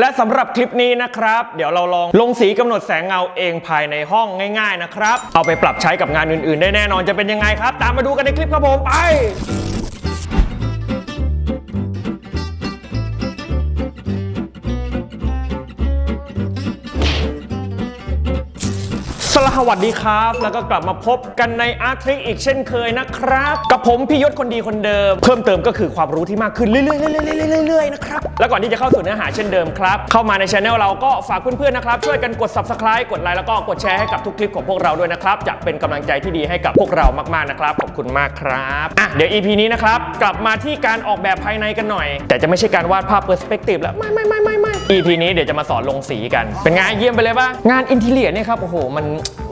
และสำหรับคลิปนี้นะครับ เดี๋ยวเราลองลงสีกำหนดแสงเงาเองภายในห้องง่าย ๆ นะครับ เอาไปปรับใช้กับงานอื่น ๆ ได้แน่นอนจะเป็นยังไงครับ ตามมาดูกันในคลิปครับผมไป สวัสดีครับ แล้วก็กลับมาพบกันในอาร์ทริกอีกเช่นเคยนะครับ กับผมพี่ยศคนดีคนเดิม เพิ่มเติมก็คือความรู้ที่มากขึ้นเรื่อยๆเรื่อยๆเรื่อยๆนะครับ แล้วก่อนที่จะเข้าสู่เนื้อหาเช่นเดิมครับ เข้ามาในช anel เราก็ฝากเพื่อนๆนะครับ ช่วยกันกด subscribe กดไลค์แล้วก็กดแชร์ให้กับทุกคลิปของพวกเราด้วยนะครับจะเป็นกำลังใจที่ดีให้กับพวกเรามากๆนะครับขอบคุณมากครับอะเดี๋ยว EP นี้นะครับกลับมาที่การออกแบบภายในกันหน่อย แต่จะไม่ใช่การวาดภาพ perspective แล้วไม่ไม่ไม่ไม่ไม่ EP นี้เดี๋ยวจะมาสอนลงสีกัน เป็นไงเยี่ยมไปเลยป่ะงานอินทีเลียเนี่ยครับโอ้โหมัน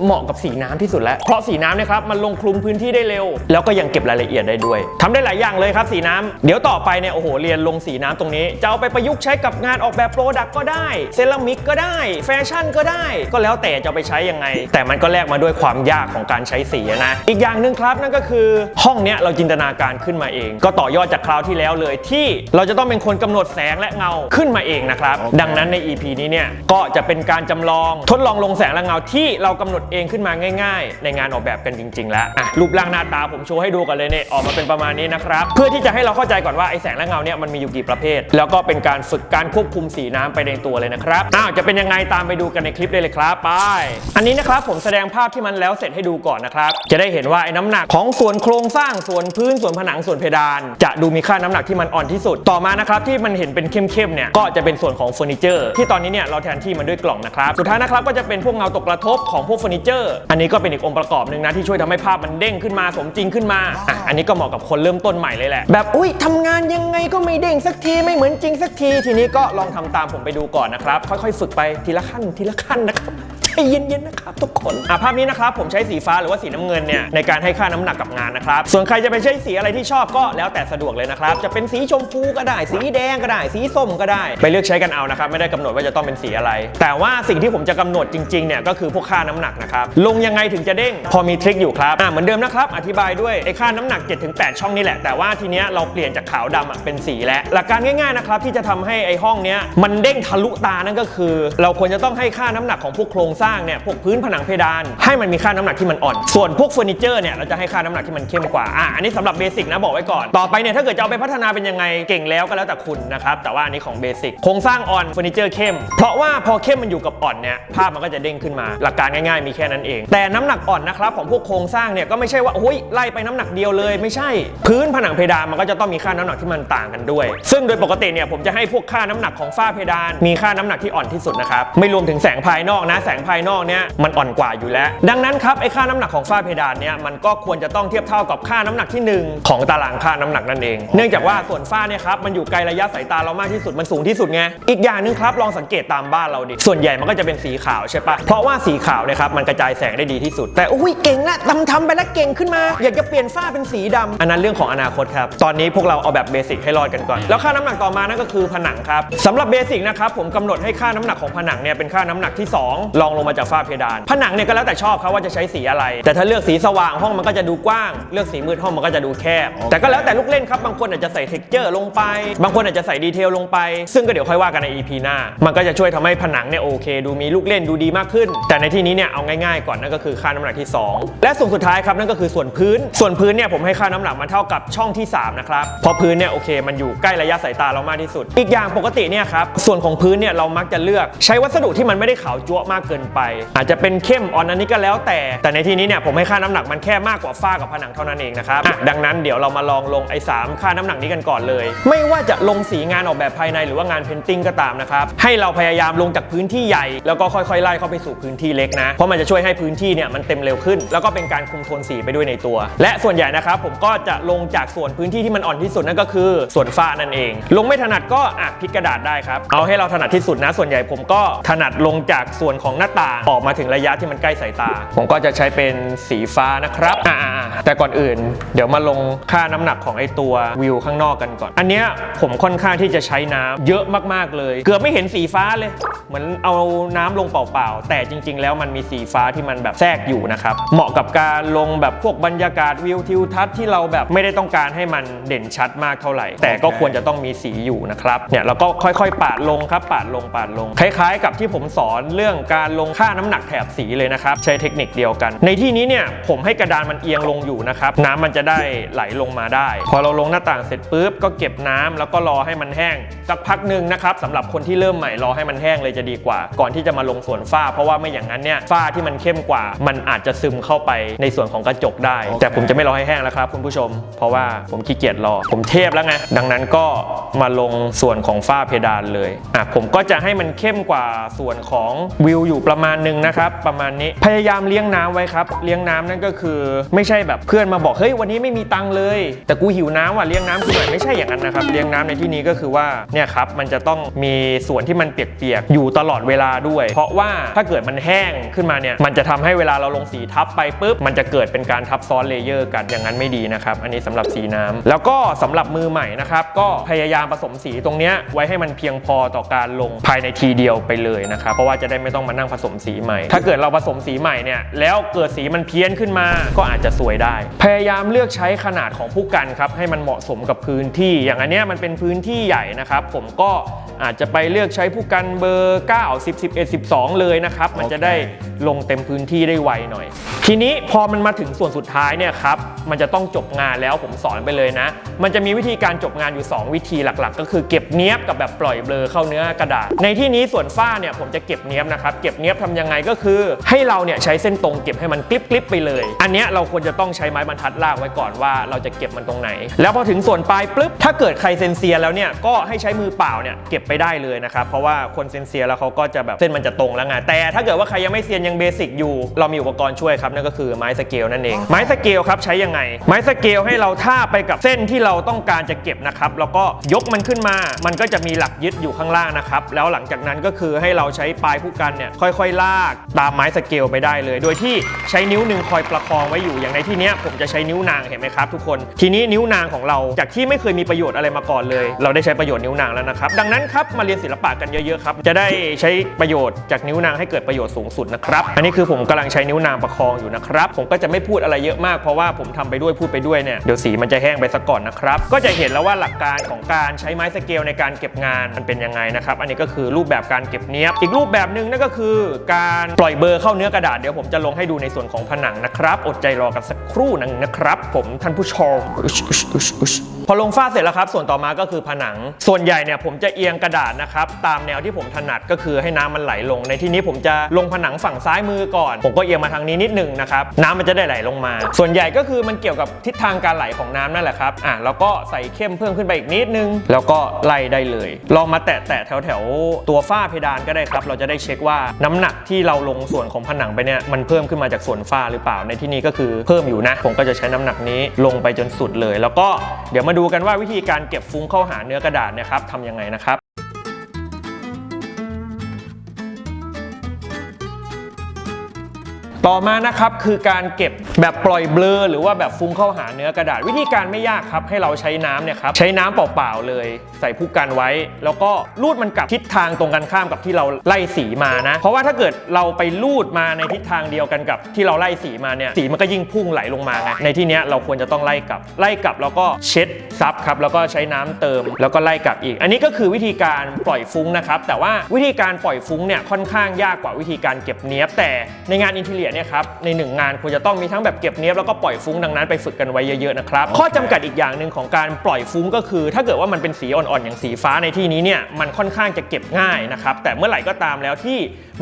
เหมาะกับสีน้ำที่สุดแล้ว เพราะสีน้ำเนี่ยครับมันลงคลุมพื้นที่ได้เร็ว แล้วก็ยังเก็บรายละเอียดได้ด้วยทำได้หลายอย่างเลยครับสีน้ำเดี๋ยวต่อไปเนี่ยโอ้โหเรียนลงสีน้ำตรงนี้ จะเอาไปประยุกต์ใช้กับงานออกแบบโปรดักต์ก็ได้ เซรามิกก็ได้ แฟชั่นก็ได้ ก็แล้วแต่จะเอาไปใช้ยังไง แต่มันก็แลกมาด้วยความยากของการใช้สีอะนะ อีกอย่างหนึ่งครับนั่นก็คือห้องเนี้ยเราจินตนาการขึ้นมาเอง ก็ต่อยอดจากคราวที่แล้วเลยที่เราจะต้องเป็นคนกำหนดแสงและเงาขึ้นมาเองนะครับดังนั้นใน EP นี้เนี่ยก็จะเป็นการจำลองทดลองลงแสงและเงาที่เรากำหนดเองขึ้นมาง่าย ๆ ในงานออกแบบกันจริง ๆ แล้วอะรูปร่างหน้าตาผมโชว์ให้ดูกันเลยเนี่ยออกมาเป็นประมาณนี้นะครับเพื่อที่จะให้เราเข้าใจก่อนว่าไอแสงและเงาเนี่ยมันมีอยู่กี่ประเภท แล้วก็เป็นการฝึกการควบคุมสีน้ำไปในตัวเลยนะครับอ้าวจะเป็นยังไงตามไปดูกันในคลิปได้เลยครับไป อันนี้นะครับผมแสดงภาพที่มันแล้วเสร็จให้ดูก่อนนะครับจะได้เห็นว่าไอ้น้ำหนักของส่วนโครงสร้างส่วนพื้นส่วนผนังส่วนเพดาน จะดูมีค่าน้ำหนักที่มันอ่อนที่สุดต่อมานะครับที่มันเห็นเป็นเข้มๆเนี่ยก็จะเป็นส่วนของเฟอร์นิเจอร์ที่ตอนนี้เนี่ยเราแทนที่มันด้วยกล่องนะครับสุดท้ายนะครับก็จะเป็นพวกเงาตกกระทบของพวกเฟอร์นิเจอร์ อันนี้ก็เป็นอีกองค์ประกอบหนึ่งนะที่ช่วยทำให้ภาพมันเด้งขึ้นมาสมจริงขึ้นมาอะอันนี้ก็เหมาะกับคนเริ่มต้นใหม่เลยแหละ แบบอุ้ยทำงานยังไงก็ไม่เด้งสักทีไม่เหมือนจริงสักที ทีนี้ก็ลองทำตามผมไปดูก่อนนะครับค่อยๆ ฝึกไปทีละขั้นทีละขั้นนะครับ ใจเย็นๆนะครับทุกคนอะภาพนี้นะครับผมใช้สีฟ้าหรือว่าสีน้ำเงินเนี่ยในการให้ค่าน้ำหนักกับงานนะครับส่วนใครจะไปใช้สีอะไรที่ชอบก็แล้วแต่สะดวกเลยนะครับจะเป็นสีชมพูก็ได้ สีแดงก็ได้ สีส้มก็ได้ ไปเลือกใช้กันเอานะครับไม่ได้กำหนดว่าจะต้องเป็นสีอะไร แต่ว่าสิ่งที่ผมจะกำหนดจริงๆเนี่ยก็คือพวกค่าน้ำหนักนะครับลงยังไงถึงจะเด้งพอมีทริคอยู่ครับอะเหมือนเดิมนะครับอธิบายด้วยไอ้ค่าน้ำหนัก 7-8 ช่องนี่แหละแต่ว่าทีเนี้ยเราเปลี่ยนจากขาวดำอะเป็นสีแล้วหลักการง่ายๆนะครับที่จะทำให้ไอ้ห้องเนี้ยมันเด้งทะลุตานั่นก็คือ เราควรจะต้องให้ค่าน้ำหนักของพวกโครงสร้างเนี่ยพวกพื้นผนังเพดาน ให้มันมีค่าน้ำหนักที่มันอ่อน ส่วนพวกเฟอร์นิเจอร์เนี่ยเราจะให้ค่าน้ำหนักที่มันเข้มกว่าอะอันนี้สำหรับเบสิกนะบอกไว้ก่อนต่อไปเนี่ยถ้าเกิดจะเอาไปพัฒนาเป็นยังไงเก่งแล้วก็แล้วแต่คุณนะครับแต่ว่าอันนี้ของเบสิกโครงสร้างอ่อนเฟอร์นิเจอร์เข้ม เพราะว่าพอเข้มมันอยู่กับอ่อนเนี่ยภาพมันก็จะเด้งขึ้นมา หลักการง่ายๆมีแค่นั้นเอง แต่น้ำหนักอ่อนนะครับของพวกโครงสร้างเนี่ยก็ไม่ใช่ว่าโอ้ยไล่ไปน้ำหนักเดียวเลยไม่ใช่ พื้นผนังเพดานมันก็จะต้องมีค่าน้ำหนักที่มันต่างกันด้วย ซึ่งโดยปกติเนี่ยผมจะให้พวกค่าน้ำหนักของฝ้าเพดาน มีค่าน้ำหนักที่อ่อนที่สุดนะครับไม่รวมถึงแสงภายนอกนะแสงภายนอกเนี่ยมันอ่อนกว่าอยู่แล้ว ดังนั้นครับไอ้ค่าน้ำหนักของฝ้าเพดานเนี่ยมันก็ควรจะต้องเทียบเท่ากับค่าน้ำหนักที่หนึ่งของตารางค่าน้ำหนักนั่นเอง เนื่องจากว่าส่วนฝ้าเนี่ยครับมันอยู่ไกลระยะสายตาเรามากที่สุดมันสูงที่สุดไงอีกอย่างหนึงครับลองสังเกตตามบ้านเราดิส่วนใหญ่มันก็จะเป็นสีขาวใช่ปะเพราะว่าสีขาวเนี่ยครับมันกระจายแสงได้ดีที่สุด แต่อุ้ยเก่งละทำทำไปแล้วเก่งขึ้นมาอยากจะเปลี่ยนฝ้าเป็นสีดำอันนั้นเรื่องของอนาคตครับตอนนี้พวกเราเอาแบบเบสิกให้รอดกันก่อนแล้วค่าน้ำหนักต่อมานั่นก็คือผนังครับสำหรับเบสิกนะครับผมกำหนดให้ค่าน้ำหนักของผนังเนี่ยเป็นค่าน้ำหนักที่สองรองลงมาจากฝ้าเพดาน ผนังเนี่ยก็แล้วแต่ชอบครับว่าจะใช้สีอะไร แต่ถ้าเลือกสีสว่างห้องมันก็จะดูกว้าง เลือกสีมืดห้องมันก็จะดูแคบ แต่ก็แล้วแต่ลูกเล่นครับ บางคนอาจจะใส่เท็กเจอร์ลงไป บางคนอาจจะใส่ดีเทลลงไป ซึ่งก็เดี๋ยวค่อยว่ากันใน EP หน้า มันก็จะช่วยทำให้ผนังเนี่ยโอเค ดูมีลูกเล่นดูดีมากขึ้น แต่ในที่นี้เนี่ยเอาง่ายๆก่อนนั่นก็คือค่าน้ำหนักที่ 2 และส่วนสุดท้ายครับนั่นก็คือส่วนพื้น ส่วนพื้นเนี่ยผมให้ค่าน้ำหนักมันเท่ากับช่องที่สามนะครับพราะพื้นเนี่ยโอเค มันอยู่ใกล้ระยะสายตาเรามากที่สุด อีกอย่างปกติเนี่ยครับส่วนของพื้นเนี่ยเรามักจะเลือก ใช้วัสดุที่มันไม่ได้ขาวจั๊วมากเกินไป อาจจะเป็นเข้มอ่อนอันนี้ก็แล้วแต่ แต่ในที่นี้เนี่ยผมให้ค่าน้ำหนักมันแค่มากกว่าฝ้ากับผนังเท่านั้นเองนะครับดังนั้นเดี๋ยวเรามาลองลงไอ้สามค่าน้ำหนักนี้กันก่อนเลย ไม่ว่าจะลงสีงานออกแบบภายในหรือว่างานเพนติ้งก็ตามนะครับให้เราพยายามลงจากพื้นที่ใหญ่ แล้วก็ค่อยๆไล่เข้าไปสู่พื้นที่เล็กนะเพราะมันจะช่วยให้พื้นที่เนี่ยมันเต็มเร็วขึ้น แล้วก็เป็นการคุมโทนสีไปด้วยในตัว และส่วนใหญ่นะครับผมก็จะลงจากส่วนพื้นที่ที่มันอ่อนที่สุดนั่นก็คือส่วนฝ้านั่นเอง ลงไม่ถนัดก็อะพลิกกระดาษได้ครับเอาให้เราถนัดที่สุดนะส่วนใหญ่ผมก็ถนัดลงจากส่วนของหน้าตาง ออกมาถึงระยะที่มันใกล้สายตา ผมก็จะใช้เป็นสีฟ้านะครับอ่าๆแต่ก่อนอื่น เดี๋ยวมาลงค่าน้ำหนักของไอตัววิวข้างนอกกันก่อน อันเนี้ยผมค่อนข้างที่จะใช้น้ำเยอะมากๆเลย เกือบไม่เห็นสีฟ้าเลย เหมือนเอาน้ำลงเปล่าๆ แต่จริง ๆ แล้วมันมีสีฟ้าที่มันแบบแทรกอยู่นะครับ เหมาะกับการลงแบบพวกบรรยากาศวิวทิวทัศน์ที่เราแบบไม่ได้ต้องการให้มันเด่นชัดมากเท่าไหร่ แต่ก็ควรจะต้องมีสีอยู่นะครับ เนี่ยเราก็ค่อยๆ ปาดลงครับ ปาดลงปาดลง คล้ายๆ กับที่ผมสอนเรื่องการลงค่าน้ำหนักแถบสีเลยนะครับ ใช้เทคนิคเดียวกัน ในที่นี้เนี่ยผมให้กระดานมันเอียงลงอยู่นะครับน้ำมันจะได้ไหลลงมาได้ พอเราลงหน้าต่างเสร็จปุ๊บก็เก็บน้ำแล้วก็รอให้มันแห้งสักพักหนึ่งนะครับสำหรับคนที่เริ่มใหม่รอให้มันแห้งเลยจะดีกว่า ก่อนที่จะมาลงส่วนฝ้า เพราะว่าไม่อย่างนั้นเนี่ยฝ้าที่มันเข้มกว่า มันอาจจะซึมเข้าไปในส่วนของกระจกได้ แต่ผมจะไม่รอให้แห้งแล้วครับคุณผู้ชม เพราะว่าผมขี้เกียจรอ ผมเทพแล้วไงดังนั้นก็มาลงส่วนของฝ้าเพดานเลยอะผมก็จะให้มันเข้มกว่าส่วนของวิวอยู่ประมาณหนึงนะครับ ประมาณนี้พยายามเลี้ยงน้ำไว้ครับ เลี้ยงน้ำนั่นก็คือ ไม่ใช่แบบเพื่อนมาบอกเฮ้ยวันนี้ไม่มีตังค์เลย แต่กูหิวน้ำว่ะเลี้ยงน้ำกูหน่อยไม่ใช่อย่างนั้นนะครับเลี้ยงน้ำในที่นี้ก็คือว่าเนี่ยครับมันจะต้องมีส่วนที่มันเปียกๆอยู่ตลอดเวลาด้วย เพราะว่าถ้าเกิดมันแห้งขึ้นมาเนี่ยมันจะทำให้เวลาเราลงสีทับไปปุ๊บมันจะเกิดเป็นการทับซ้อนเลเยอร์กันอย่างนั้นไม่ดีนะครับ อันนี้สำหรับสีน้ำแล้วก็สำหรับมือใหม่นะครับก็พยายามผสมสีตรงเนี้ยไว้ให้มันเพียงพอต่อการลงภายในทีเดียวไปเลยนะครับเพราะว่าจะได้ไม่ต้องมานั่งผสมสีใหม่ ถ้าเกิดเราผสมสีใหม่เนี่ยแล้วเกิดสีมันเพี้ยนขึ้นมาก็อาจจะสวยได้ พยายามเลือกใช้ขนาดของผู้กันครับให้มันเหมาะสมกับพื้นที่อย่างอันเนี้ยมันเป็นพื้นที่ใหญ่นะครับผมก็อาจจะไปเลือกใช้ผู้กันเบอร์ 9 10 11 12 เลยนะครับ มันจะได้ลงเต็มพื้นที่ได้ไวหน่อย ทีนี้พอมันมาถึงส่วนสุดท้ายเนี่ยครับมันจะต้องจบงานแล้วผมสอนไปเลยนะ มันจะมีวิธีการจบงานอยู่ 2 วิธีหลักๆ ก็คือเก็บเนี้ยบกับแบบปล่อยเบลอเข้าเนื้อกระดาษ ในที่นี้ส่วนฝ้าเนี่ยผมจะเก็บเนี้ยบนะครับเก็บเนี้ยบทำยังไงก็คือ ให้เราเนี่ยใช้เส้นตรงเก็บให้มันกลิบๆไปเลย อันเนี้ยเราควรจะต้องใช้ไม้บรรทัดลากไว้ก่อนว่าเราจะเก็บมันตรงไหน แล้วพอถึงส่วนปลายปุ๊บถ้าเกิดใครเซนเซียแล้วเนี่ยก็ให้ใช้มือเปล่าเนี่ยเก็บไปได้เลยนะครับเพราะว่าคนเซนเซียแล้วเขาก็จะแบบเส้นมันจะตรงแล้วไงแต่ถ้าเกิดว่าใครยังไม่เซียนยังเบสิกอยู่เรามีอุปกรณ์ช่วยครับนั่นก็คือไม้สเกลนั่นเองไม้สเกลครับใช้ยังไง ไม้สเกลให้เราท่าบไปกับเส้นที่เราต้องการจะเก็บนะครับแล้วก็ยกมันขึ้นมา มันก็จะมีหลักยึดอยู่ข้างล่างนะครับแล้วหลังจากนั้นก็คือให้เราใช้ปลายผู้กันเนี่ยค่อยๆลากตามไม้สเกลไปได้เลย โดยที่ใช้นิ้วหนึ่งคอยประคองไว้อยู่อย่างในที่นี้ผมจะใช้นิ้วนางเห็นไหมครับทุกคน ทีนี้นิ้วนางของเราจากที่ไม่เคยมีประโยชน์อะไรมาก่อนเลย เราได้ใช้ประโยชน์นิ้วนางแล้วนะครับ ดังนั้นครับมาเรียนศิลปะกันเยอะๆครับจะได้ใช้ประโยชน์จากนิ้วนางให้เกิดประโยชน์สูงสุดนะครับอันนี้คือผมกำลังใช้นิ้วนางประคองอยู่นะครับผมก็จะไม่พูดอะไรเยอะมากเพราะว่าผมทำไปด้วยพูดไปด้วยเนี่ยเดี๋ยวสีมันจะแห้งไปซะก่อนนะครับก็จะเห็นแล้วว่าหลักการของการใช้ไม้สเกลในการเก็บงานมันเป็นยังไงนะครับอันนี้ก็คือรูปแบบการเก็บเนี้ยบอีกรูปแบบหนึ่งนั่นก็คือการปล่อยเบอร์เข้าเนื้อกระดาษเดี๋ยวผมจะลงให้ดูในส่วนของผนังนะครับ อดใจรอกันสักครู่หนึงนะครับ ผมท่านผู้ชม พอลงฝ้าเสร็จแล้วครับ ส่วนต่อมาก็คือผนัง ส่วนใหญ่เนี่ยผมจะเอียงกระดาษนะครับ ตามแนวที่ผมถนัดก็คือให้น้ำมันไหลลง ในที่นี้ผมจะลงผนังฝั่งซ้ายมือก่อน ผมก็เอียงมาทางนี้นิดหนึงนะครับน้ำมันจะได้ไหลลงมา ส่วนใหญ่ก็คือมันเกี่ยวกับทิศทางการไหลของน้ำนั่นแหละครับอะแล้วก็ใส่เข้มเพิ่มขึ้นไปอีกนิดนึง แล้วก็ไล่ได้เลย ลองมาแตะแตะแถวแถวตัวฝ้าเพดานก็ได้ครับ เราจะได้เช็คว่าน้ำหนักที่เราลงส่วนของผนังไปเนี่ยมันเพิ่มขึ้นมาจากส่วนฝ้าหรือเปล่าในที่นี้ก็คือเพิ่มอยู่นะผมก็จะใช้น้ำหนักนี้ลงไปจนสุดเลย แล้วก็เดี๋ยวมาาดูกันว่าวิธีการเก็บฟุ้งเข้าหาเนื้อกระดาษนะครับทำยังไงนะครับต่อมานะครับคือการเก็บแบบปล่อยเบลอหรือว่าแบบฟุ้งเข้าหาเนื้อกระดาษวิธีการไม่ยากครับ ให้เราใช้น้ำเนี่ยครับใช้น้ำเปล่าๆเลย ใส่ผู้กันไว้ แล้วก็ลูดมันกลับทิศทางตรงกันข้ามกับที่เราไล่สีมานะ เพราะว่าถ้าเกิดเราไปลูดมาในทิศทางเดียวกันกับที่เราไล่สีมาเนี่ยสีมันก็ยิ่งพุ่งไหลลงมาไงในที่เนี้ยเราควรจะต้องไล่กลับไล่กลับแล้วก็เช็ดซับครับแล้วก็ใช้น้ำเติม แล้วก็ไล่กลับอีก อันนี้ก็คือวิธีการปล่อยฟุ้งนะครับแต่ว่าวิธีการปล่อยฟุ้งเนี่ยค่อนข้างยากกว่าวิธีการเก็บเนี้ยบแต่ในงานอินเทเลียเนี่ยครับในหนึ่งงานควรจะต้องมีทั้งแบบเก็บเนี้ยบแล้วก็ปล่อยฟุ้งดังนั้นไปฝึกกันไว้เยอะๆนะครับข้อจำกัดอีกอย่างหนึ่งของการปล่อยฟุ้งก็คือ ถ้าเกิดว่ามันเป็นสีอ่อนๆอย่างสีฟ้าในที่นี้เนี่ยมันค่อนข้างจะเก็บง่ายนะครับแต่เมื่อไหร่ก็ตามแล้วที่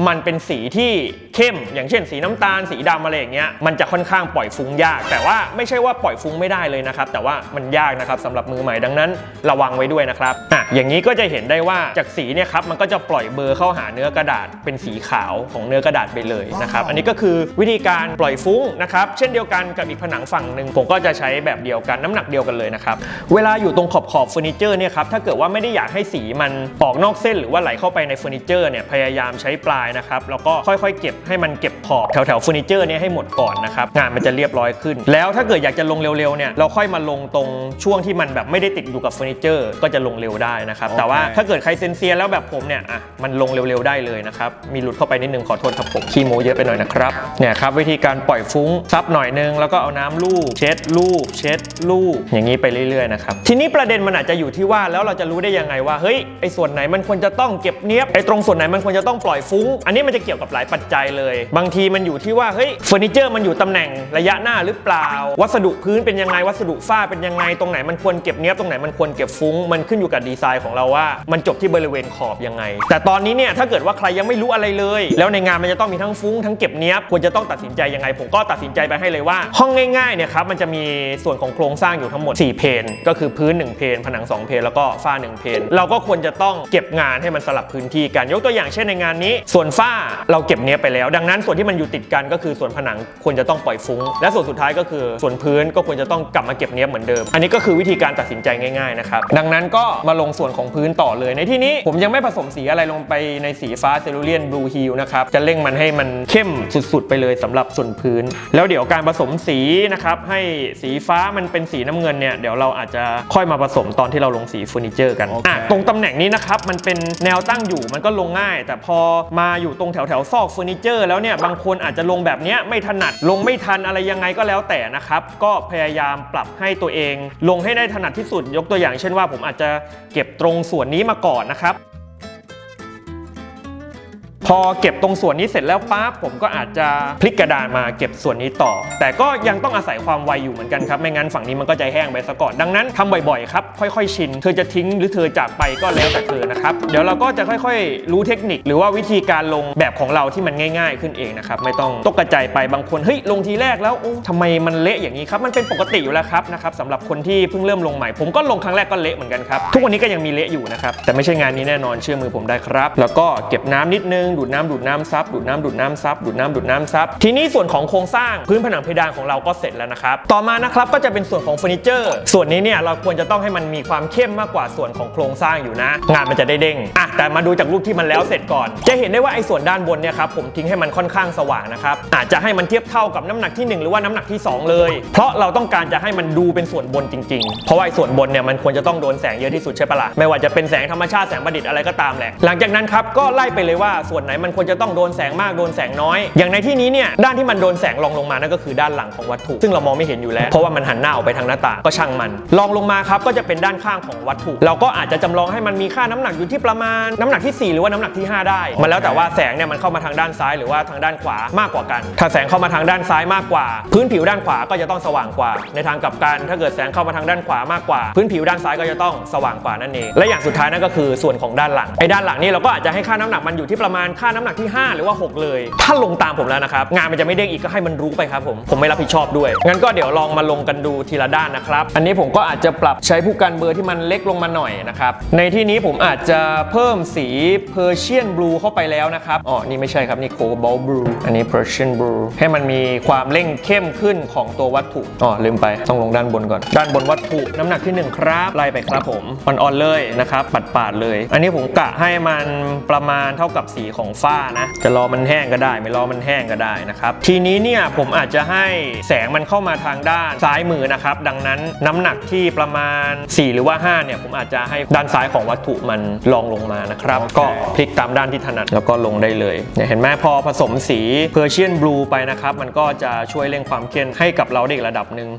มันเป็นสีที่เข้ม อย่างเช่น สีน้ำตาลสีดำอะไรอย่างเงี้ยมันจะค่อนข้างปล่อยฟุ้งยาก แต่ว่าไม่ใช่ว่าปล่อยฟุ้งไม่ได้เลยนะครับแต่ว่ามันยากนะครับสำหรับมือใหม่ดังนั้นระวังไว้ด้วยนะครับอะอย่างนี้ก็จะเห็นได้ว่าจากสีเนี่ยครับมันก็จะปล่อยเบอร์เข้าหาเนื้อกระดาษ เป็นสีขาวของเนื้อกระดาษไปเลยนะครับอันนี้ก็คือวิธีการปล่อยฟุ้งนะครับเช่นเดียวกันกับอีกผนังฝั่งหนึ่งผมก็จะใช้แบบเดียวกันน้ำหนักเดียวกันเลยนะครับเวลาอยู่ตรงขอบขอบเฟอร์นิเจอร์เนี่ยครับถ้าเกิดว่าไม่ได้อยากให้สีมันออกนอกเส้นหรือว่าไหลเข้าไปในเฟอร์นิเจอร์เนี่ยพยายามใช้ปลายนะครับแล้วก็ค่อยๆ เก็บให้มันเก็บขอบแถวแถวๆเฟอร์นิเจอร์เนี่ยให้หมดก่อนนะครับงานมันจะเรียบร้อยขึ้น แล้วถ้าเกิดอยากจะลงเร็วๆเนี่ยเราค่อยมาลงตรงช่วงที่มันแบบไม่ได้ติดอยู่กับเฟอร์นิเจอร์ก็จะลงเร็วได้นะครับแต่ว่าถ้าเกิดใครเซนเซียนแล้วแบบผมเนี่ยอะมันลงเร็วๆได้เลยนะครับมีหลุดเข้าไปนิดนึงขอโทษครับผมขี้โมเยอะไปหน่อยนะครับเนี่ยครับวิธีการปล่อยฟุ้งซับหน่อยนึงแล้วก็เอาน้ำลูบเช็ดลูบเช็ดลูบอย่างนี้ไปเรื่อยๆนะครับทีนี้ประเด็นมันอาจจะอยู่ที่ว่าแล้วเราจะรู้ได้ยังไงว่าเฮ้ยไอ้ส่วนไหนมันควรจะต้องเก็บเนี้ยบไอ้ตรงส่วนไหนมันควรจะต้องปล่อยฟุ้ง อันนี้มันจะเกี่ยวกับหลายปัจจัยเลย บางทีมันอยู่ที่ว่าเฮ้ยเฟอร์นิเจอร์มันอยู่ตำแหน่งระยะหน้าหรือเปล่า วัสดุพื้นเป็นยังไงวัสดุฝ้าเป็นยังไงตรงไหนมันควรเก็บเนี้ยบตรงไหนมันควรเก็บฟุ้ง มันขึ้นอยู่กับดีไซน์ของเราว่า มันจบที่บริเวณขอบยังไง แต่ตอนนี้เนี่ยถ้าเกิดว่าใครยังไม่รู้อะไรเลย แล้วในงานมันจะต้องมีทั้งฟุ้งทั้งเก็บเนี้ยบควรจะต้องตัดสินใจยังไง ผมก็ตัดสินใจไปให้เลยว่า ห้องง่ายๆเนี่ยครับมันจะมีส่วนของโครงสร้างอยู่ทั้งหมด 4 เพนก็คือพื้น 1 เพนผนัง 2 เพนแล้วก็ฝ้า1เพนเราก็ควรจะต้องเก็บงานให้มันสลับพื้นที่กัน ยกตัวอย่างเช่นในงานนี้ ส่วนฝ้าเราเก็บเนี้ยไปแล้ว ดังนั้นส่วนที่มันอยู่ติดกันก็คือส่วนผนังควรจะต้องปล่อยฟุ้ง และส่วนสุดท้ายก็คือส่วนพื้นก็ควรจะต้องกลับมาเก็บเนี้ยเหมือนเดิม อันนี้ก็คือวิธีการตัดสินใจง่ายๆนะครับดังนั้นก็มาลงส่วนของพื้นต่อเลยในที่นี้ผมยังไม่ผสมสีอะไรลงไปในสีฟ้าเซลูเลียนบลูฮิลนะครับจะเร่งมันให้มันเข้มสุดๆ ไปเลยสำหรับส่วนพื้น แล้วเดี๋ยวการผสมสีนะครับให้สีฟ้ามันเป็นสีน้ำเงินเนี่ยเดี๋ยวเราอาจจะค่อยมาผสมตอนที่เราลงสีฟร์นิเจอร์กันโอเค อะตรงตำแหน่งนี้นะครับมันเป็นแนวตั้งอยู่มันก็ลงง่าย แต่พอมาอยู่ตรงแถวแถวๆซอกเฟอร์นิเจอร์แล้วเนี่ยบางคนอาจจะลงแบบเนี้ยไม่ถนัดลงไม่ทันอะไรยังไงก็แล้วแต่นะครับก็พยายามปรับให้ตัวเอง ลงให้ได้ถนัดที่สุดยกตัวอย่างเช่นว่า ผมอาจจะเก็บตรงส่วนนี้มาก่อนนะครับ พอเก็บตรงส่วนนี้เสร็จแล้วปั๊บผมก็อาจจะพลิกกระดานมาเก็บส่วนนี้ต่อ แต่ก็ยังต้องอาศัยความไวอยู่เหมือนกันครับ ไม่งั้นฝั่งนี้มันก็จะแห้งไปซะก่อนดังนั้นทำบ่อยๆครับ ค่อยๆ ชิน เธอจะทิ้งหรือเธอจากไปก็แล้วแต่เธอนะครับ เดี๋ยวเราก็จะค่อยๆ รู้เทคนิค หรือว่าวิธีการลงแบบของเราที่มันง่าย ๆ ขึ้นเองนะครับไม่ต้องตกกระจายไปบางคนเฮ้ยลงทีแรกแล้วโอ้ทำไมมันเละอย่างนี้ครับมันเป็นปกติอยู่แล้วครับนะครับสำหรับคนที่เพิ่งเริ่มลงใหม่ ผมก็ลงครั้งแรกก็เละเหมือนกันครับทุกวันนี้ก็ยังมีเละอยู่นะครับแต่ไม่ใช่งานนี้แน่นอนเชื่อมือผมได้ครับ แล้วก็เก็บน้ำนิดนึงดูดน้ำดูดน้ำซับดูดน้ำดูดน้ำซับดูดน้ำดูดน้ำซับทีนี้ส่วนของโครงสร้างพื้นผนังเพดานของเราก็เสร็จแล้วนะครับต่อมานะครับก็จะเป็นส่วนของเฟอร์นิเจอร์ส่วนนี้เนี่ยเราควรจะต้องให้มันมีความเข้มมากกว่าส่วนของโครงสร้างอยู่นะ งานมันจะได้เด้งอะแต่มาดูจากรูปที่มันแล้วเสร็จก่อน จะเห็นได้ว่าไอ้ส่วนด้านบนเนี่ยครับผมทิ้งให้มันค่อนข้างสว่างนะครับอาจจะให้มันเทียบเท่ากับน้ำหนักที่หนึ่งหรือว่าน้ำหนักที่สองเลย เพราะเราต้องการจะให้มันดูเป็นส่วนบนจริง ๆ เพราะว่าไอ้ส่วนบนเนี่ยมันควรจะต้องโดนแสงเยอะที่สุดใช่ปะล่ะไม่ว่าจะเป็นแสงธรรมชาติแสงประดิษฐ์อะไรก็ตามแหละหลังจากนั้นครับก็ไล่ไปเลยว่าส่วนไหนมันควรจะต้องโดนแสงมากโดนแสงน้อย อย่างในที่นี้เนี่ยด้านที่มันโดนแสงรองลงมานั่นก็คือด้านหลังของวัตถุ ซึ่งเรามองไม่เห็นอยู่แล้ว เพราะว่ามันหันหน้าออกไปทางหน้าต่างก็ช่างมันรองลงมาครับก็จะเป็นด้านข้างของวัตถุ เราก็อาจจะจำลองให้มันมีค่าน้ำหนักอยู่ที่ประมาณน้ำหนักที่ 4 หรือว่าน้ำหนักที่ 5 ได้ มันแล้วแต่ว่าแสงเนี่ยมันเข้ามาทางด้านซ้ายหรือว่าทางด้านขวามากกว่ากัน ถ้าแสงเข้ามาทางด้านซ้ายมากกว่า พื้นผิวด้านขวาก็จะต้องสว่างกว่า ในทางกลับกัน ถ้าเกิดแสงเข้ามาทางด้านขวามากกว่า พื้นผิวด้านซ้ายก็จะต้องสว่างกว่านั่นเองและอย่างสุดท้ายนั่นก็คือส่วนของด้านหลังไอ้ด้านหลังนี่เราก็อาจจะให้ค่าน้ำหนักมันอยู่ที่ประมาณค่าน้ำหนักที่ 5 หรือว่า 6 เลย ถ้าลงตามผมแล้วนะครับ งานมันจะไม่เด้งอีกก็ให้มันรู้ไปครับผม ผมไม่รับผิดชอบด้วย งั้นก็เดี๋ยวลองมาลงกันดูทีละด้านนะครับ อันนี้ผมก็อาจจะปรับใช้ผู้กันเบอร์ที่มันเล็กลงมาหน่อยนะครับ ในที่นี้ผมอาจจะเพิ่มสี Persian Blue เข้าไปแล้วนะครับ อ๋อ นี่ไม่ใช่ครับ นี่ Cobalt Blue อันนี้ Persian Blue ให้มันมีความเร่งเข้มขึ้นของตัววัตถุ อ๋อ ลืมไป ต้องลงด้านบนก่อน ด้านบนวัตถุน้ำหนักที่ 1 ครับ ไล่ไปครับผม อ่อนๆเลยนะครับปาดๆเลย อันนี้ผมกะให้มันประมาณเท่ากับสีของฝ้านะ จะรอมันแห้งก็ได้ ไม่รอมันแห้งก็ได้นะครับ ทีนี้เนี่ยผมอาจจะให้แสงมันเข้ามาทางด้านซ้ายมือนะครับ ดังนั้นน้ำหนักที่ประมาณ 4 หรือว่า 5 เนี่ย ผมอาจจะให้ด้านซ้ายของวัตถุมันลองลงมานะครับ ก็พลิกตามด้านที่ถนัดแล้วก็ลงได้เลยเนี่ยเห็นไหมพอผสมสี Persian Blue ไปนะครับ มันก็จะช่วยเร่งความเข้มให้กับเราได้อีกระดับหนึ่ง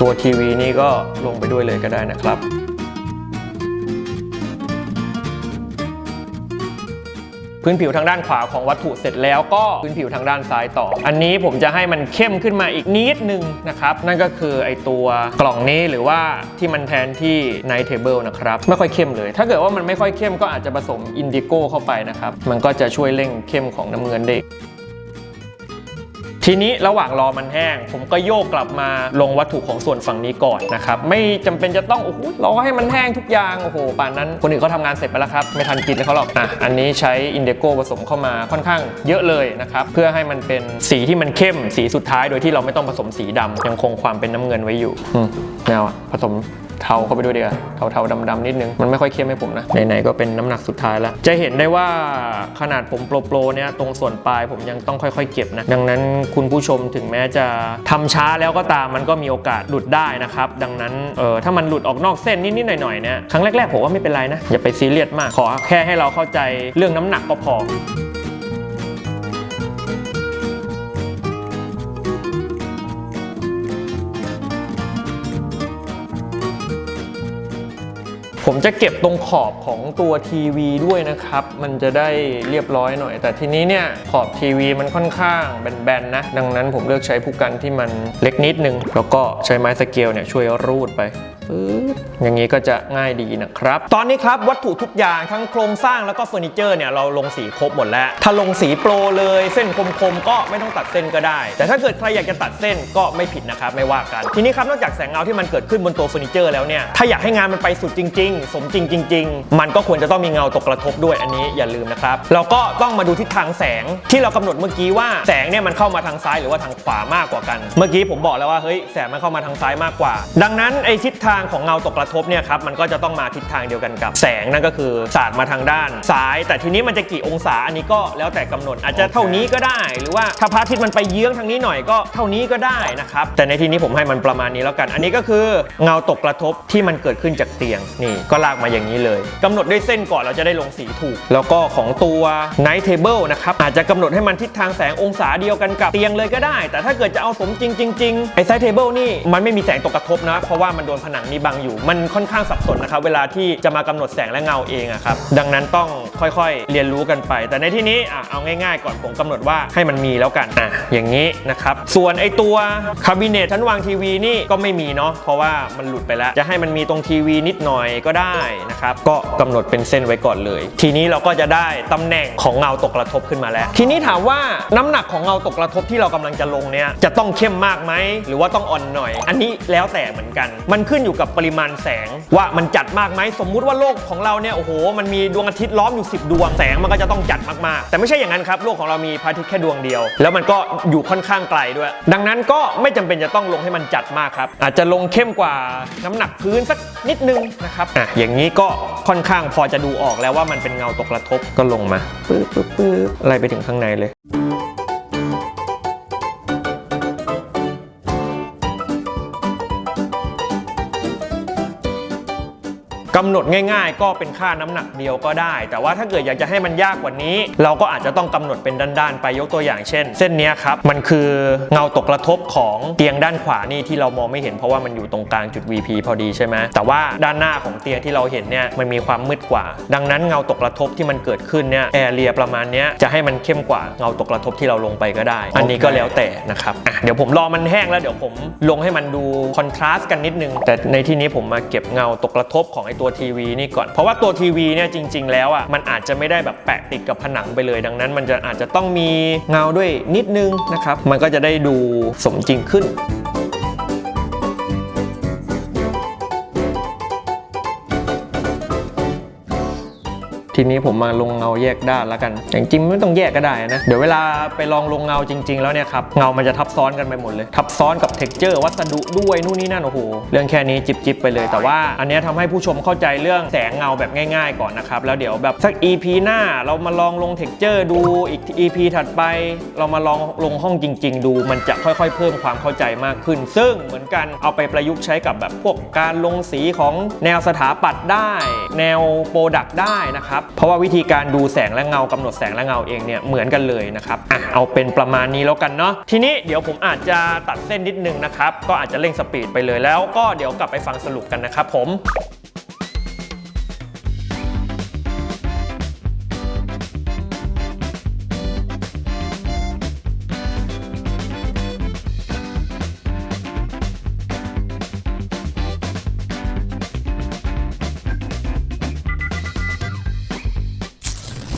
ตัวทีวีนี่ก็ลงไปด้วยเลยก็ได้นะครับ พื้นผิวทางด้านขวาของวัตถุเสร็จแล้วก็พื้นผิวทางด้านซ้ายต่อ อันนี้ผมจะให้มันเข้มขึ้นมาอีกนิดนึงนะครับ นั่นก็คือไอตัวกล่องนี้หรือว่าที่มันแทนที่ Night Table นะครับ ไม่ค่อยเข้มเลย ถ้าเกิดว่ามันไม่ค่อยเข้มก็อาจจะผสมอินดิโก้เข้าไปนะครับ มันก็จะช่วยเร่งเข้มของน้ำเงินได้ ทีนี้ระหว่างรอมันแห้ง ผมก็โยกกลับมาลงวัตถุของส่วนฝั่งนี้ก่อนนะครับไม่จำเป็นจะต้องโอ้โหรอให้มันแห้งทุกอย่างโอ้โหป่านนั้น คนอื่นเขาทำงานเสร็จไปแล้วครับไม่ทันกินเลยเขาหรอกอะอันนี้ใช้อินเดโกผสมเข้ามาค่อนข้างเยอะเลยนะครับเพื่อให้มันเป็นสีที่มันเข้มสีสุดท้ายโดยที่เราไม่ต้องผสมสีดำยังคงความเป็นน้ำเงินไว้อยู่อืมแนวผสม เทาเข้าไปด้วยเดียวาเทาๆดำๆนิดนึง มันไม่ค่อยเข้มให้ผมนะ ไหนๆก็เป็นน้ำหนักสุดท้ายแล้ว จะเห็นได้ว่าขนาดผมโปรๆเนี่ยตรงส่วนปลายผมยังต้องค่อยๆ เก็บนะ ดังนั้นคุณผู้ชมถึงแม้จะทำช้าแล้วก็ตามมันก็มีโอกาสหลุดได้นะครับ ดังนั้นเออถ้ามันหลุดออกนอกเส้นนิดๆหน่อยๆเนี่ยครั้งแรกๆผมว่าไม่เป็นไรนะอย่าไปซีเรียสมากขอแค่ให้เราเข้าใจเรื่องน้ำหนักก็พอ ผมจะเก็บตรงขอบของตัวทีวีด้วยนะครับ มันจะได้เรียบร้อยหน่อย แต่ทีนี้เนี่ยขอบทีวีมันค่อนข้างแบนๆนะ ดังนั้นผมเลือกใช้ผู้กันที่มันเล็กนิดนึง แล้วก็ใช้ไม้สเกลเนี่ยช่วยรูดไป อย่างนี้ก็จะง่ายดีนะครับ ตอนนี้ครับวัตถุทุกอย่างทั้งโครงสร้างแล้วก็เฟอร์นิเจอร์เนี่ยเราลงสีครบหมดแล้ว ถ้าลงสีโปรเลยเส้นคมๆก็ไม่ต้องตัดเส้นก็ได้ แต่ถ้าเกิดใครอยากจะตัดเส้นก็ไม่ผิดนะครับไม่ว่ากัน ทีนี้ครับนอกจากแสงเงาที่มันเกิดขึ้นบนตัวเฟอร์นิเจอร์แล้วเนี่ยถ้าอยากให้งานมันไปสุดจริง ๆ สมจริงจริง ๆ มันก็ควรจะต้องมีเงาตกกระทบด้วยอันนี้อย่าลืมนะครับเราก็ต้องมาดูทิศทางแสงที่เรากำหนดเมื่อกี้ว่าแสงเนี่ยมันเข้ามาทางซ้ายหรือว่าทางขวามากกว่ากัน เมื่อกี้ผมบอกแล้วว่าเฮ้ยแสงมันเข้ามาทางซ้ายมากกว่า ดังนั้นไอ้ทิศทางางของเงาตกกระทบเนี่ยครับมันก็จะต้องมาทิศทางเดียวกันกับแสงนั่นก็คือสาดมาทางด้านซ้าย แต่ทีนี้มันจะกี่องศาอันนี้ก็แล้วแต่กำหนด อาจจะเท่านี้ก็ได้ หรือว่าถ้าพระอาทิตย์มันไปเยื้องทางนี้หน่อยก็เท่านี้ก็ได้นะครับแต่ในที่นี้ผมให้มันประมาณนี้แล้วกัน อันนี้ก็คือเงาตกกระทบที่มันเกิดขึ้นจากเตียงนี่ก็ลากมาอย่างนี้เลยกำหนดด้วยเส้นก่อนเราจะได้ลงสีถูก แล้วก็ของตัว Night Table นะครับอาจจะกำหนดให้มันทิศทางแสงองศาเดียวกันกับเตียงเลยก็ได้ แต่ถ้าเกิดจะเอาสมจริงจริงๆไอ้ Side Table นี่มันไม่มีแสงตกกระทบนะเพราะว่ามันโดนผนังนี้บังอยู่ มันค่อนข้างสับสนนะครับ เวลาที่จะมากำหนดแสงและเงาเองอะครับ ดังนั้นต้องค่อยๆ เรียนรู้กันไป แต่ในที่นี้อะเอาง่ายๆ ก่อนผมกำหนดว่าให้มันมีแล้วกันอะอย่างนี้นะครับ ส่วนไอตัวคาบิเนตชั้นวางทีวีนี่ก็ไม่มีเนาะ เพราะว่ามันหลุดไปแล้ว จะให้มันมีตรงทีวีนิดหน่อยก็ได้นะครับ ก็กำหนดเป็นเส้นไว้ก่อนเลย ทีนี้เราก็จะได้ตำแหน่งของเงาตกกระทบขึ้นมาแล้ว ทีนี้ถามว่าน้ำหนักของเงาตกกระทบที่เรากำลังจะลงเนี่ยจะต้องเข้มมากไหมหรือว่าต้องอ่อนหน่อย อันนี้แล้วแต่เหมือนกัน มันขึ้นอยู่กับปริมาณแสง ว่ามันจัดมากไหมสมมุติว่าโลกของเราเนี่ยโอ้โหมันมีดวงอาทิตย์ล้อมอยู่ 10 ดวงแสงมันก็จะต้องจัดมากๆ แต่ไม่ใช่อย่างนั้นครับโลกของเรามีพระอาทิตย์แค่ดวงเดียว แล้วมันก็อยู่ค่อนข้างไกลด้วย ดังนั้นก็ไม่จำเป็นจะต้องลงให้มันจัดมากครับอาจจะลงเข้มกว่าน้ำหนักพื้นสักนิดนึงนะครับอะอย่างนี้ก็ค่อนข้างพอจะดูออกแล้วว่ามันเป็นเงาตกกระทบก็ลงมาปึ๊บปึ๊บปึ๊บไล่ไปถึงข้างในเลย กำหนดง่ายๆ ก็เป็นค่าน้ำหนักเดียวก็ได้ แต่ว่าถ้าเกิดอยากจะให้มันยากกว่านี้ เราก็อาจจะต้องกำหนดเป็นด้านๆ ไปยกตัวอย่างเช่น เส้นเนี้ยครับ มันคือเงาตกกระทบของเตียงด้านขวานี่ที่เรามองไม่เห็นเพราะว่ามันอยู่ตรงกลางจุด VP พอดีใช่ไหมแต่ว่าด้านหน้าของเตียงที่เราเห็นเนี่ยมันมีความมืดกว่า ดังนั้นเงาตกกระทบที่มันเกิดขึ้นเนี่ยแอเรียประมาณเนี้ยจะให้มันเข้มกว่าเงาตกกระทบที่เราลงไปก็ได้ อันนี้ก็แล้วแต่นะครับอะเดี๋ยวผมรอมันแห้งแล้วเดี๋ยวผมลงให้มันดูคอนทราสต์กันนิดนึงแต่ในที่นี้ผมมาเก็บเงาตกกระทบของไอตัวทีวีนี่ก่อน เพราะว่าตัวทีวีเนี่ยจริง ๆ แล้วอะมันอาจจะไม่ได้แบบแปะติดกับผนังไปเลย ดังนั้น มันจะอาจจะต้องมีเงาด้วยนิดนึงนะครับมันก็จะได้ดูสมจริงขึ้น ทีนี้ผมมาลงเงาแยกด้านแล้วกันแต่จริงไม่ต้องแยกก็ได้นะ เดี๋ยวเวลาไปลองลงเงาจริง ๆ แล้วเนี่ยครับเงามันจะทับซ้อนกันไปหมดเลย ทับซ้อนกับเท็กเจอร์วัสดุด้วยนู่นนี่นั่นโอ้โหเรื่องแค่นี้จิบๆไปเลย แต่ว่าอันนี้ยทำให้ผู้ชมเข้าใจเรื่องแสงเงาแบบง่าย ๆ ก่อนนะครับแล้วเดี๋ยวแบบสัก EP หน้าเรามาลองลงเท็กเจอร์ดูอีก EP ถัดไป เรามาลองลงห้องจริง ๆ ดู มันจะค่อยๆ เพิ่มความเข้าใจมากขึ้น ซึ่งเหมือนกันเอาไปประยุกต์ใช้กับแบบพวกการลงสีของแนวสถาปัตย์ได้ แนวโปรดักต์ได้นะครับเพราะว่าวิธีการดูแสงและเงากำหนดแสงและเงาเองเนี่ยเหมือนกันเลยนะครับอะเอาเป็นประมาณนี้แล้วกันเนาะทีนี้เดี๋ยวผมอาจจะตัดเส้นนิดนึงนะครับก็อาจจะเร่งสปีดไปเลยแล้วก็เดี๋ยวกลับไปฟังสรุปกันนะครับผม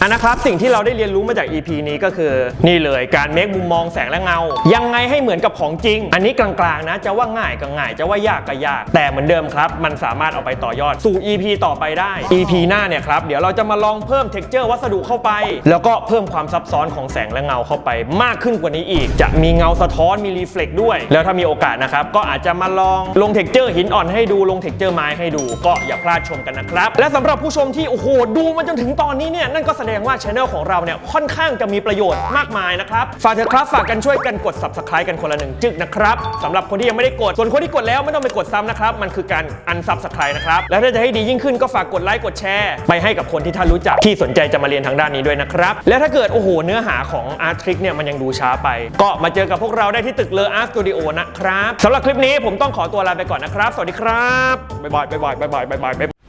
อันนะครับสิ่งที่เราได้เรียนรู้มาจาก EP นี้ก็คือ นี่เลยการเมคมุมมองแสงและเงา ยังไงให้เหมือนกับของจริง อันนี้กลางๆนะ จะว่าง่ายก็ง่าย จะว่ายากก็ยาก แต่เหมือนเดิมครับ มันสามารถเอาไปต่อยอดสู่ EP ต่อไปได้ EP หน้าเนี่ยครับเดี๋ยวเราจะมาลองเพิ่ม texture วัสดุเข้าไป แล้วก็เพิ่มความซับซ้อนของแสงและเงาเข้าไป มากขึ้นกว่านี้อีก จะมีเงาสะท้อนมีรีเฟล็กด้วย แล้วถ้ามีโอกาสนะครับก็อาจจะมาลองลง texture หินอ่อนให้ดูลง texture ไม้ให้ดู ก็อย่าพลาดชมกันนะครับและสำหรับผู้ชมที่โอ้โหดูมาจนถึงตอนนี้เนี่ยนั่นก็แสดงว่าช anel ของเราเนี่ยค่อนข้างจะมีประโยชน์มากมายนะครับ ฝากเถอะครับ ฝากกันช่วยกันกด subscribe กันคนละหนึ่งจึกนะครับสำหรับคนที่ยังไม่ได้กด ส่วนคนที่กดแล้วไม่ต้องไปกดซ้ำนะครับมันคือการ unsubscribe นะครับแล้วถ้าจะให้ดียิ่งขึ้นก็ฝากกดไลค์กดแชร์ไปให้กับคนที่ท่านรู้จักที่สนใจจะมาเรียนทางด้านนี้ด้วยนะครับและถ้าเกิดโอ้โหเนื้อหาของ Art Trick เนี่ยมันยังดูช้าไป ก็มาเจอกับพวกเราได้ที่ตึกเลอ Art Studio นะครับสำหรับคลิปนี้ผมต้องขอตัวลาไปก่อนนะครับ สวัสดีครับบ๊ายบายบ๊ายบายบ๊ายบายบ๊ายบาย